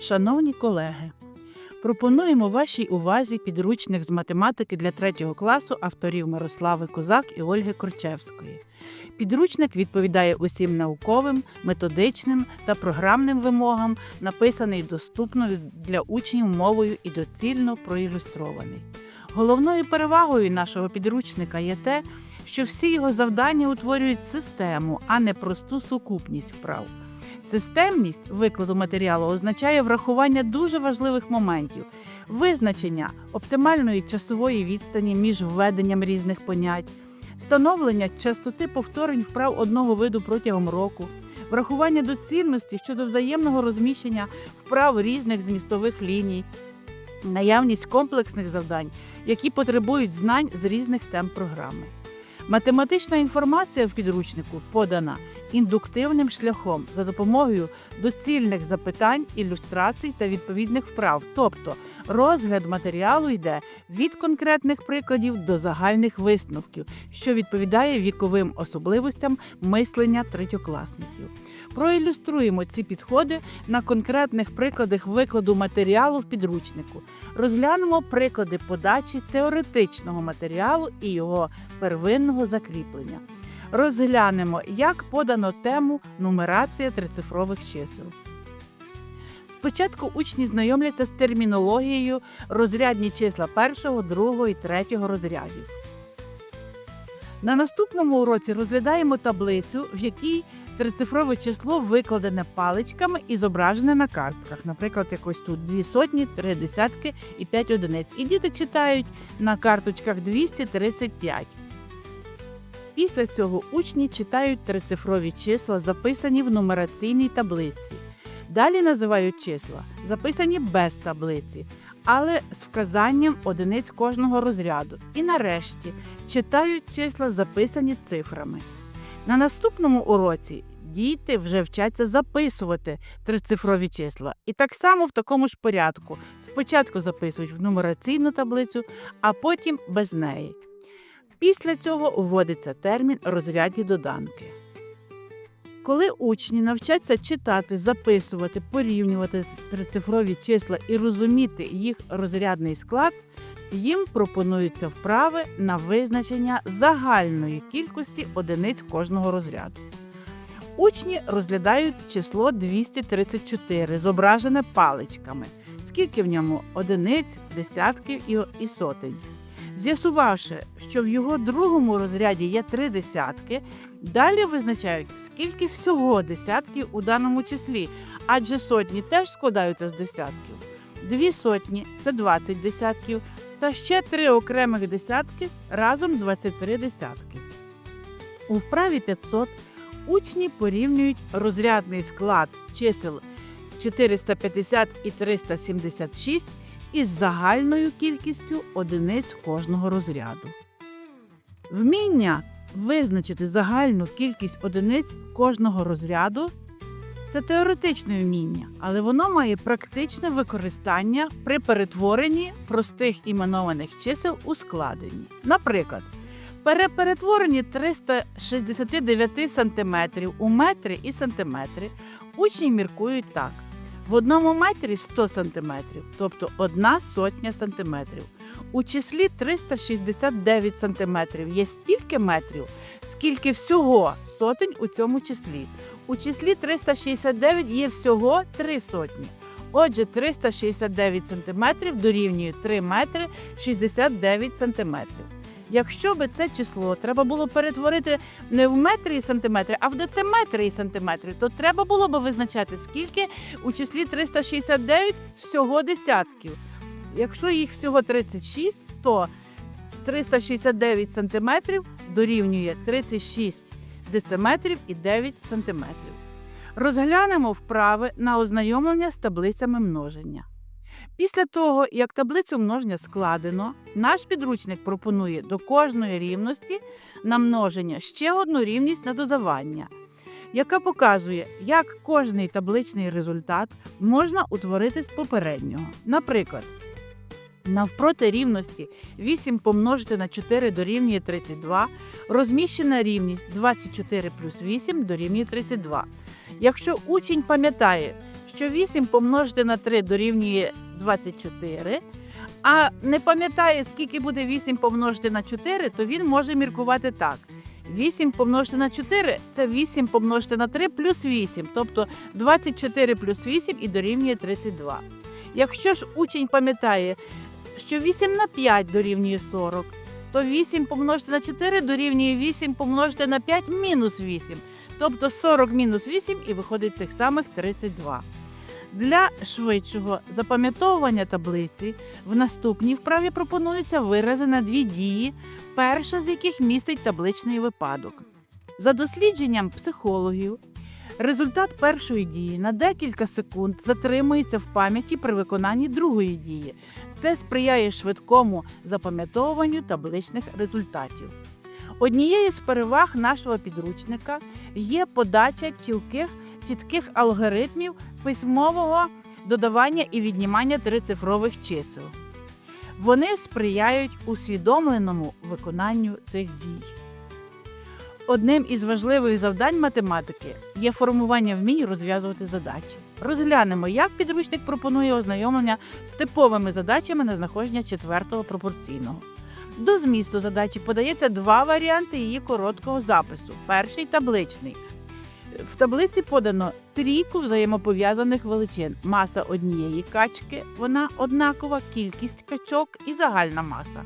Шановні колеги, пропонуємо вашій увазі підручник з математики для 3 класу авторів Мирослави Козак і Ольги Корчевської. Підручник відповідає усім науковим, методичним та програмним вимогам, написаний доступною для учнів мовою і доцільно проілюстрований. Головною перевагою нашого підручника є те, що всі його завдання утворюють систему, а не просту сукупність вправ. Системність викладу матеріалу означає врахування дуже важливих моментів: визначення оптимальної часової відстані між введенням різних понять, встановлення частоти повторень вправ одного виду протягом року, врахування доцільності щодо взаємного розміщення вправ різних змістових ліній, наявність комплексних завдань, які потребують знань з різних тем програми. Математична інформація в підручнику подана індуктивним шляхом за допомогою доцільних запитань, ілюстрацій та відповідних вправ. Тобто розгляд матеріалу йде від конкретних прикладів до загальних висновків, що відповідає віковим особливостям мислення третьокласників. Проілюструємо ці підходи на конкретних прикладах викладу матеріалу в підручнику. Розглянемо приклади подачі теоретичного матеріалу і його первинного закріплення. Розглянемо, як подано тему нумерація трицифрових чисел. Спочатку учні знайомляться з термінологією розрядні числа першого, другого і третього розрядів. На наступному уроці розглядаємо таблицю, в якій трицифрове число викладене паличками і зображене на картках. Наприклад, якось тут дві сотні, три десятки і п'ять одиниць. І діти читають на карточках 235. Після цього учні читають трицифрові числа, записані в нумераційній таблиці. Далі називають числа, записані без таблиці, але з вказанням одиниць кожного розряду. І нарешті читають числа, записані цифрами. На наступному уроці діти вже вчаться записувати трицифрові числа. І так само в такому ж порядку. Спочатку записують в нумераційну таблицю, а потім без неї. Після цього вводиться термін розрядні доданки. Коли учні навчаться читати, записувати, порівнювати трицифрові числа і розуміти їх розрядний склад, їм пропонуються вправи на визначення загальної кількості одиниць кожного розряду. Учні розглядають число 234, зображене паличками, скільки в ньому одиниць, десятків і- сотень. З'ясувавши, що в його другому розряді є три десятки, далі визначають, скільки всього десятків у даному числі, адже сотні теж складаються з десятків. Дві сотні це 20 десятків, та ще три окремих десятки разом 23 десятки. У вправі 500 учні порівнюють розрядний склад чисел 450 і 376 із загальною кількістю одиниць кожного розряду. Вміння визначити загальну кількість одиниць кожного розряду це теоретичне вміння, але воно має практичне використання при перетворенні простих іменованих чисел у складені. Наприклад, при перетворенні 369 см у метри і сантиметри учні міркують так. В одному метрі 100 см, тобто одна сотня сантиметрів. У числі 369 см є стільки метрів, скільки всього сотень у цьому числі. У числі 369 є всього 3 сотні. Отже, 369 см дорівнює 3 метри 69 см. Якщо би це число треба було перетворити не в метри і сантиметри, а в дециметри і сантиметри, то треба було би визначати, скільки у числі 369 всього десятків. Якщо їх всього 36, то 369 сантиметрів дорівнює 36 дециметрів і 9 сантиметрів. Розглянемо вправи на ознайомлення з таблицями множення. Після того, як таблицю множення складено, наш підручник пропонує до кожної рівності на множення ще одну рівність на додавання, яка показує, як кожний табличний результат можна утворити з попереднього. Наприклад, навпроти рівності 8 помножити на 4 дорівнює 32, розміщена рівність 24 плюс 8 дорівнює 32. Якщо учень пам'ятає, що 8 помножити на 3 дорівнює 24, а не пам'ятає, скільки буде 8 помножити на 4, то він може міркувати так. 8 помножити на 4 це 8 помножити на 3 плюс 8, тобто 24 плюс 8 і дорівнює 32. Якщо ж учень пам'ятає, що 8 на 5 дорівнює 40, то 8 помножити на 4 дорівнює 8 помножити на 5 мінус 8. Тобто 40 мінус 8 і виходить тих самих 32. Для швидшого запам'ятовування таблиці в наступній вправі пропонується вирази на дві дії, перша з яких містить табличний випадок. За дослідженням психологів, результат першої дії на декілька секунд затримується в пам'яті при виконанні другої дії. Це сприяє швидкому запам'ятовуванню табличних результатів. Однією з переваг нашого підручника є подача чітких, чітких алгоритмів письмового додавання і віднімання трицифрових чисел. Вони сприяють усвідомленому виконанню цих дій. Одним із важливих завдань математики є формування вмінь розв'язувати задачі. Розглянемо, як підручник пропонує ознайомлення з типовими задачами на знаходження четвертого пропорційного. До змісту задачі подається два варіанти її короткого запису. Перший табличний. В таблиці подано трійку взаємопов'язаних величин. Маса однієї качки, вона однакова, кількість качок і загальна маса.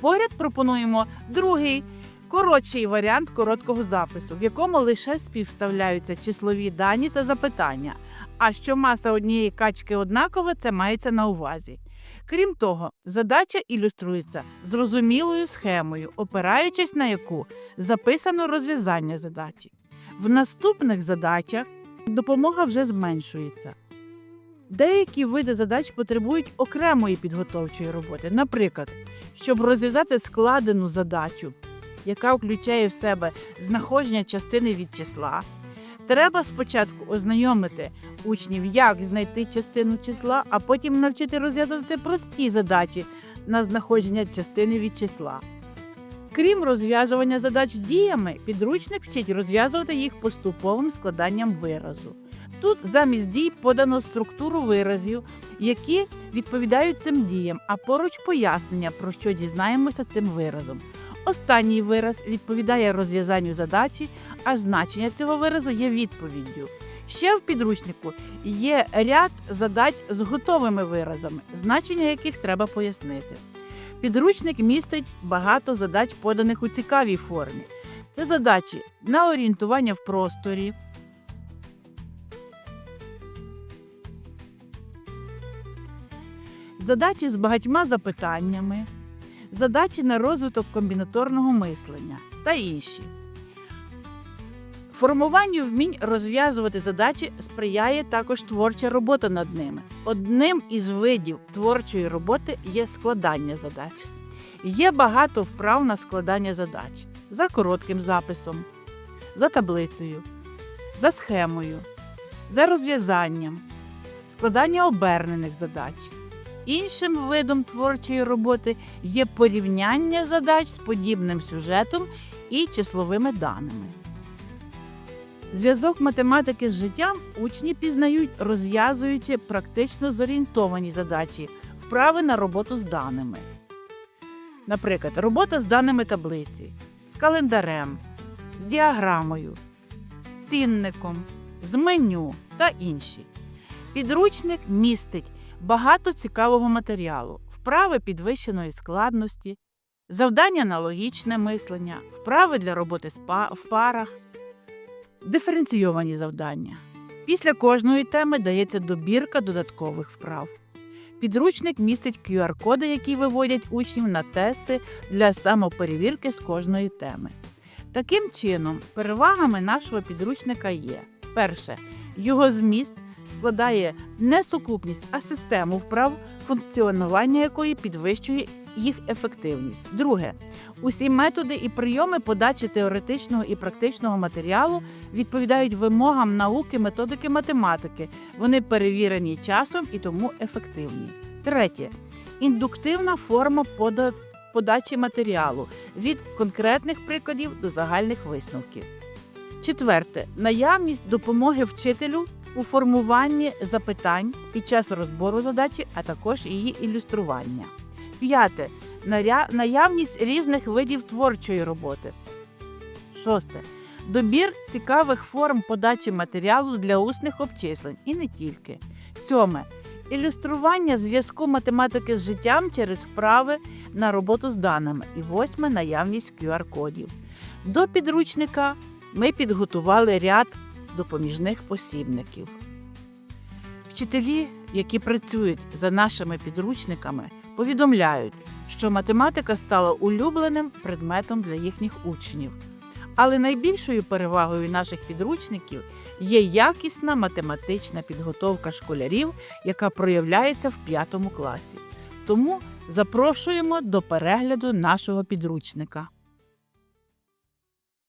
Поряд пропонуємо другий коротший варіант короткого запису, в якому лише співставляються числові дані та запитання. А що маса однієї качки однакова, це мається на увазі. Крім того, задача ілюструється зрозумілою схемою, опираючись на яку записано розв'язання задачі. В наступних задачах допомога вже зменшується. Деякі види задач потребують окремої підготовчої роботи. Наприклад, щоб розв'язати складену задачу, яка включає в себе знаходження частини від числа, треба спочатку ознайомити учнів, як знайти частину числа, а потім навчити розв'язувати прості задачі на знаходження частини від числа. Крім розв'язування задач діями, підручник вчить розв'язувати їх поступовим складанням виразу. Тут замість дій подано структуру виразів, які відповідають цим діям, а поруч пояснення, про що дізнаємося цим виразом. Останній вираз відповідає розв'язанню задачі, а значення цього виразу є відповіддю. Ще в підручнику є ряд задач з готовими виразами, значення яких треба пояснити. Підручник містить багато задач, поданих у цікавій формі. Це задачі на орієнтування в просторі, задачі з багатьма запитаннями, задачі на розвиток комбінаторного мислення та інші. Формуванню вмінь розв'язувати задачі сприяє також творча робота над ними. Одним із видів творчої роботи є складання задач. Є багато вправ на складання задач за коротким записом, за таблицею, за схемою, за розв'язанням, складання обернених задач. Іншим видом творчої роботи є порівняння задач з подібним сюжетом і числовими даними. Зв'язок математики з життям учні пізнають, розв'язуючи практично зорієнтовані задачі, вправи на роботу з даними. Наприклад, робота з даними таблиці, з календарем, з діаграмою, з цінником, з меню та інші. Підручник містить багато цікавого матеріалу, вправи підвищеної складності, завдання на логічне мислення, вправи для роботи в парах, диференційовані завдання. Після кожної теми дається добірка додаткових вправ. Підручник містить QR-коди, які виводять учнів на тести для самоперевірки з кожної теми. Таким чином, перевагами нашого підручника є: перше, його зміст складає не сукупність, а систему вправ, функціонування якої підвищує їх ефективність. Друге, усі методи і прийоми подачі теоретичного і практичного матеріалу відповідають вимогам науки, методики математики. Вони перевірені часом і тому ефективні. Третє індуктивна форма подачі матеріалу від конкретних прикладів до загальних висновків. Четверте наявність допомоги вчителю у формуванні запитань під час розбору задачі, а також її ілюстрування. П'яте. Наявність різних видів творчої роботи. Шосте. Добір цікавих форм подачі матеріалу для усних обчислень і не тільки. Сьоме. Ілюстрування зв'язку математики з життям через вправи на роботу з даними. І восьме наявність QR-кодів. До підручника ми підготували ряд допоміжних посібників. Вчителі, які працюють за нашими підручниками, повідомляють, що математика стала улюбленим предметом для їхніх учнів. Але найбільшою перевагою наших підручників є якісна математична підготовка школярів, яка проявляється в п'ятому класі. Тому запрошуємо до перегляду нашого підручника.